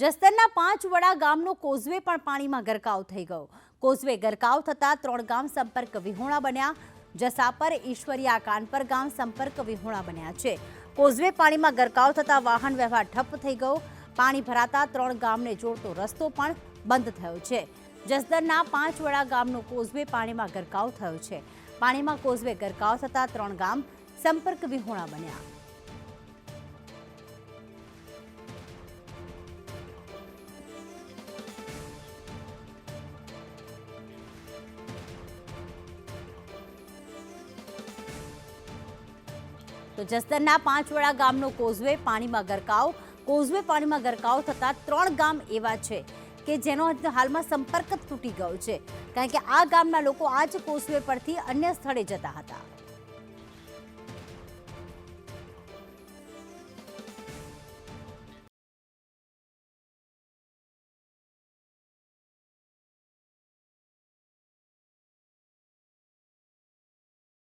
જસદણના પાંચ વડા ગામનો કોઝવે પણ પાણીમાં ગરકાવ થઈ ગયો. કોઝવે ગરકાવ થતાં ત્રણ ગામ સંપર્ક વિહોણા બન્યા. જસાપર, ઈશ્વરિયા કાનપર ગામ સંપર્ક વિહોણા બન્યા છે. કોઝવે પાણીમાં ગરકાવ થતાં વાહન વ્યવહાર ઠપ થઈ ગયો. પાણી ભરાતા ત્રણ ગામને જોડતો રસ્તો પણ બંધ થયો છે. જસદણના પાંચ વડા ગામનો કોઝવે પાણીમાં ગરકાવ થયો છે. પાણીમાં કોઝવે ગરકાવ થતાં ત્રણ ગામ સંપર્ક વિહોણા બન્યા. તો જસદણના પાંચવડા ગામનો કોઝવે પાણીમાં ગરકાવ. કોઝવે પાણીમાં ગરકાવ થતાં ત્રણ ગામ એવા છે કે જેનો હાલમાં સંપર્ક તૂટી ગયો છે. કારણ કે આ ગામના લોકો આ જ કોઝવે પરથી અન્ય સ્થળે જતા હતા.